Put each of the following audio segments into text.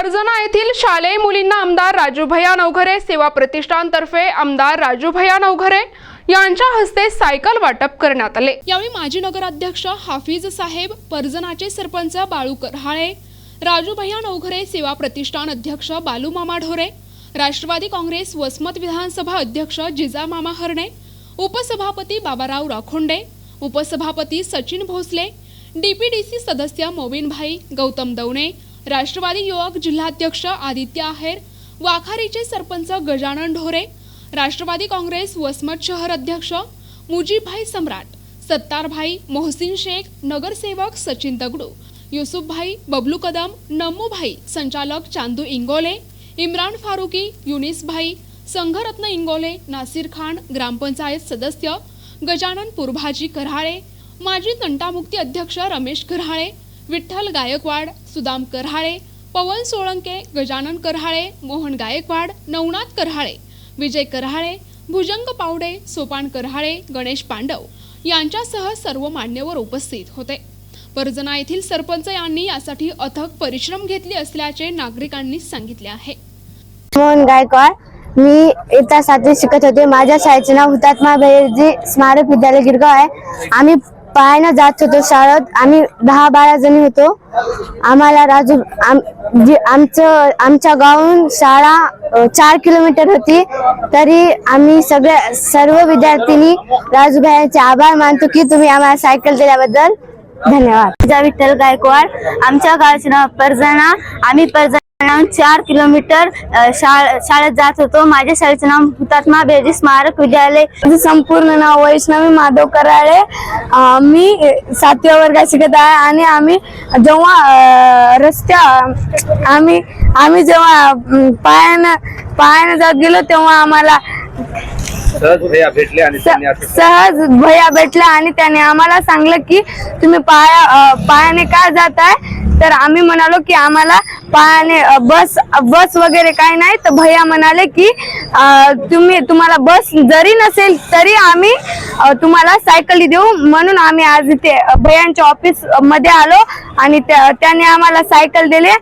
परजना येथील शालेय मुलींना आमदार राजूभया नवघरे सेवा प्रतिष्ठानतर्फे आमदार राजूभया नवघरे यांच्या हस्ते सायकल वाटप करण्यात आले. यावेळी माजी नगराध्यक्ष हाफिज साहेब परजनाचे सरपंच बाळू करहाळे राजूभया नवघरे सेवा प्रतिष्ठान अध्यक्ष बालू मामा ढोरे राष्ट्रवादी काँग्रेस वसमत विधानसभा अध्यक्ष जिजामामा हरणे उपसभापती बाबाराव राखोंडे उपसभापती सचिन भोसले डीपीडीसी सदस्य मोविनभाई गौतम दवणे राष्ट्रवादी युवक जिल्हाध्यक्ष आदित्य आहेर वाखारीचे सरपंच गजानन ढोरे राष्ट्रवादी काँग्रेस वसमत शहर अध्यक्ष मुजीबभाई सम्राट सत्तारभाई मोहसिन शेख नगरसेवक सचिन दगडू युसुफभाई बबलू कदम नम्मूभाई संचालक चांदू इंगोले इम्रान फारुकी युनिसभाई संघरत्न इंगोले नासिर खान ग्रामपंचायत सदस्य गजानन पुरभाजी कराळे माजी तंटामुक्ती अध्यक्ष रमेश कराळे विठ्ठल गायकवाड सुदाम करहाळे पवन सोळंके गजानन करहाळे मोहन गायकवाड नवनाथ करहाळे विजय करहाळे भुजंग पावडे सोपान करहाळे गणेश पांडव यांच्यासह सर्व मान्यवर उपस्थित होते. परजना येथील सरपंच यांनी यासाठी अथक परिश्रम घेतले असल्याचे नागरिकांनी सांगितले आहे. मोहन गायकवाड मी इयत्ता सातवी शिकत होते. माझ्या शाळेचे नाव हुतात्मा बहिर्जी स्मारक विद्यालय गिरगाव आहे. आम्ही पायानं जात होतो शाळेत आम्ही दहा बारा जणी होतो आम्हाला राजू आम- आमचं आमच्या गावाहून शाळा चार किलोमीटर होती तरी आम्ही सगळ्या सर्व विद्यार्थिनी राजूभायांचे आभार मानतो की तुम्ही आम्हाला सायकल दिल्याबद्दल धन्यवाद विठ्ठल गायकवाड आमच्या गावाचे नाव परजना आम्ही परजना चार किलोमीटर शाळ- शाळेत जात होतो. माझ्या शाळेचे नाव हुतात्मा बेजी स्मारक विद्यालय. माझं संपूर्ण नाव वैष्णवी माधव कराळे. मी सातव्या वर्गात शिकत आहे आणि आम्ही जेव्हा रस्त्या आम्ही आम्ही जेव्हा पायानं पायानं जात गेलो तेव्हा आम्हाला सहज भैया भेटले आणि सहज भैया भेटला आणि त्याने आम्हाला सांगलं की तुम्ही पाया पायाने का जाताय? तर आम्ही म्हणालो की आम्हाला पायाने बस बस वगैरे काही नाही. तर भैया म्हणाले की तुम्ही तुम्हाला बस जरी नसेल तरी आम्ही तुम्हाला सायकली देऊ. म्हणून आम्ही आज इथे भैयांच्या ऑफिसमध्ये आलो आणि त्या- त्याने आम्हाला सायकल दिले.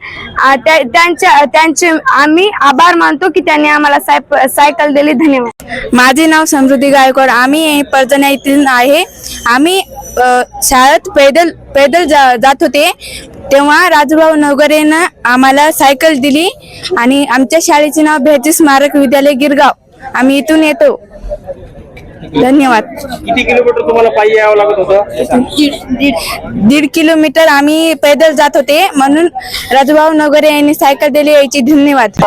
त्या- त्यांच्या त्यांचे आम्ही आभार मानतो की त्यांनी आम्हाला साय- सायकल दिली. धन्यवाद. माझे नाव समृद्धी गायकवाड. आम्ही परजना येथील आहे. आम्ही शाळेत पैदल पैदल जा, जात होते. तेव्हा राजूभाऊ नवगरेनं आम्हाला सायकल दिली आणि आमच्या शाळेचे नाव भेजी स्मारक विद्यालय गिरगाव. आम्ही इथून येतो. धन्यवाद. किती किलोमीटर तुम्हाला पायी यावं लागत होतं? दीड किलोमीटर आम्ही पैदल जात होते. म्हणून राजूभाऊ नवगरे यांनी सायकल दिली याची धन्यवाद.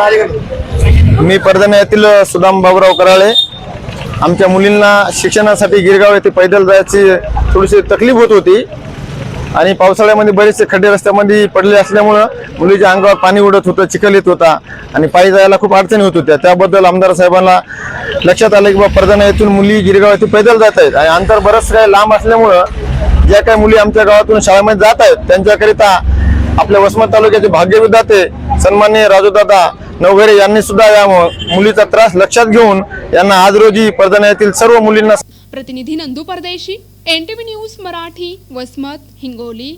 मी परधन येथील सुदाम बाबुराव कराळे. आमच्या मुलींना शिक्षणासाठी गिरगाव येथे पैदल जायची थोडीशी तकलीफ होत होती. आणि पावसाळ्यामध्ये बरेचसे खड्डे रस्त्यामध्ये पडले असल्यामुळं मुलीच्या अंगावर पाणी उडत होतं चिखल येत होता आणि पायी जायला खूप अडचणी होत होत्या. त्याबद्दल आमदार साहेबांना लक्षात आलं की बा परधना येथून मुली गिरगाव येथे पैदल जात आहेत आणि अंतर बरंच काही लांब असल्यामुळं ज्या काही मुली आमच्या गावातून शाळेमध्ये जात आहेत त्यांच्याकरिता आपल्या वसमत तालुक्याचे भाग्यविधाते सन्माननीय राजूदादा नवघरे यांनी सुद्धा या मुलीचा त्रास लक्षात घेऊन यांना आज रोजी परधना येथील सर्व मुलींना प्रतिनिधी नंदू परदेशी एनटीव्ही न्यूज मराठी वसमत हिंगोली.